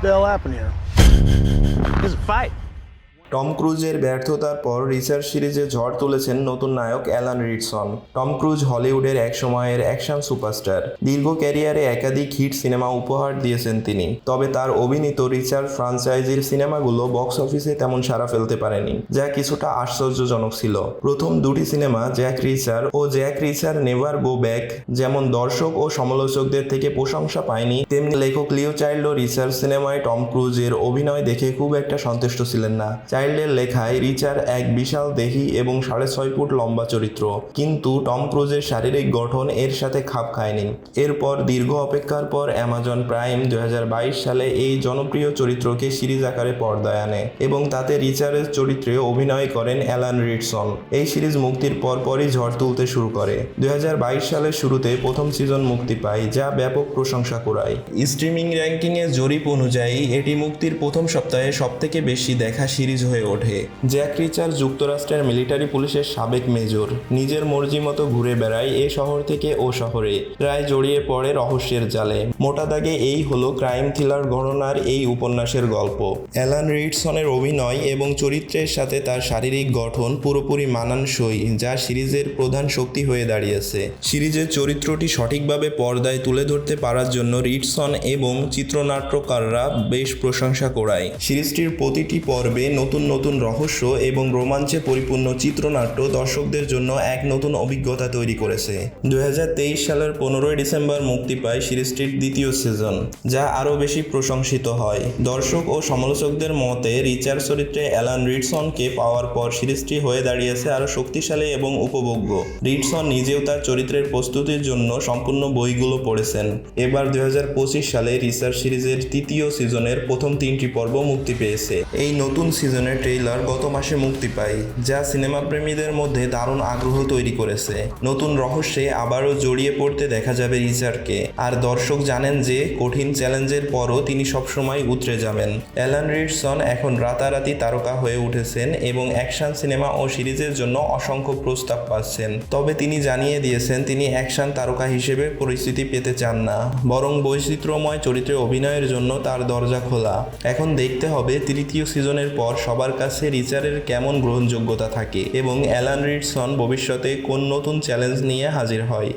the hell happened here? Is a fight. Tom ক্রুজের ব্যর্থতার পর Reacher সিরিজে ঝড় তুলেছেন নতুন নায়ক অ্যালান রিডসন। টম ক্রুজ হলিউডের এক সময়ের অ্যাকশন সুপারস্টার। দীর্ঘ ক্যারিয়ারে একাধিক হিট সিনেমা উপহার দিয়েছেন তিনি। তবে তার অভিনীত রিচার্ড ফ্রাঞ্চাইজির সিনেমাগুলো বক্স অফিসে তেমন সাড়া ফেলতে পারেনি, যা কিছুটা আশ্চর্যজনক ছিল। প্রথম দুটি সিনেমা জ্যাক রিচার ও Jack Reacher never go back, যেমন দর্শক ও সমালোচকদের থেকে প্রশংসা পায়নি, তেমনি লেখক লিও চাইল্ড রিচার সিনেমায় টম ক্রুজের অভিনয় দেখে খুব একটা সন্তুষ্ট ছিলেন না চাইল্ডের লেখায় রিচার এক বিশাল দেহি এবং সাড়ে ছয় ফুট লম্বা চরিত্র। কিন্তু টম ক্রুজের শারীরিক গঠন এর সাথে খাপ খায়নি। এরপর দীর্ঘ অপেক্ষার পর অ্যামাজন প্রাইম দুহাজার বাইশ সালে এই জনপ্রিয় চরিত্রকে সিরিজ আকারে পর্দায় আনে এবং তাতে রিচারের চরিত্রে অভিনয় করেন অ্যালান রিডসন এই সিরিজ মুক্তির পরপরই ঝড় তুলতে শুরু করে। দুই হাজার বাইশ সালের শুরুতে প্রথম সিজন মুক্তি পায়, যা ব্যাপক প্রশংসা কুড়ায়। স্ট্রিমিং র্যাঙ্কিংয়ের জরিপ অনুযায়ী এটি মুক্তির প্রথম সপ্তাহে সবথেকে বেশি দেখা সিরিজ হয়ে ওঠে। জ্যাক রিচার যুক্তরাষ্ট্রের মিলিটারি পুলিশের সাবেক মেজর। নিজের মর্জি মতো ঘুরে বেড়ায় এ শহর থেকে ও শহরে। প্রায় জড়িয়ে পড়ে রহস্যের জালে। মোটা দাগে এই হলো ক্রাইম থ্রিলার গণনার এই উপন্যাসের গল্প। অ্যালান রিডসনের অভিনয় এবং চরিত্রের সাথে তার শারীরিক গঠন পুরোপুরি মানানসই, যা সিরিজের প্রধান শক্তি হয়ে দাঁড়িয়েছে। সিরিজের চরিত্রটি সঠিকভাবে পর্দায় তুলে ধরতে পারার জন্য রিডসন এবং চিত্রনাট্যকাররা বেশ প্রশংসা করায়। সিরিজটির প্রতিটি পর্বে নতুন নতুন নতুন রহস্য এবং রোমাঞ্চে পরিপূর্ণ চিত্রনাট্য দর্শকদের জন্য এক নতুন অভিজ্ঞতা তৈরি করেছে। দুই হাজার তেইশ সালের পনেরোই ডিসেম্বর মুক্তি পায় সিরিজটির দ্বিতীয় সিজন, যা আরও বেশি প্রশংসিত হয়। দর্শক ও সমালোচকদের মতে রিচার চরিত্রে অ্যালান রিডসনকে পাওয়ার পর সিরিজটি হয়ে দাঁড়িয়েছে আরও শক্তিশালী এবং উপভোগ্য। রিডসন নিজেও তার চরিত্রের প্রস্তুতির জন্য সম্পূর্ণ বইগুলো পড়েছেন। এবার দু হাজার পঁচিশ সালে রিসার্চ সিরিজের তৃতীয় সিজনের প্রথম তিনটি পর্ব মুক্তি পেয়েছে। এই নতুন সিজনের ট্রেইলার গত মাসে মুক্তি পায়, যা সিনেমা প্রেমীদের মধ্যে দারুণ আগ্রহ তৈরি করেছে। নতুন রহস্যে আবারও জড়িয়ে পড়তে দেখা যাবে রিচার্ডকে আর দর্শক জানেন যে, কঠিন চ্যালেঞ্জের পরও তিনি সবসময় উতরে যাবেন। অ্যালান রিডসন এখন রাতারাতি তারকা হয়ে উঠেছেন এবং অ্যাকশন সিনেমা ও সিরিজের জন্য অসংখ্য প্রস্তাব পাচ্ছেন। তবে তিনি জানিয়ে দিয়েছেন, তিনি অ্যাকশন তারকা হিসেবে পরিস্থিতি পেতে চান না। বরং বৈচিত্র্যময় চরিত্রে অভিনয়ের জন্য তার দরজা খোলা। এখন দেখতে হবে তৃতীয় সিজনের পর সবার কাছে রিচারের কেমন গ্রহণযোগ্যতা থাকে এবং অ্যালান রিডসন ভবিষ্যতে কোন নতুন চ্যালেঞ্জ নিয়ে হাজির হয়?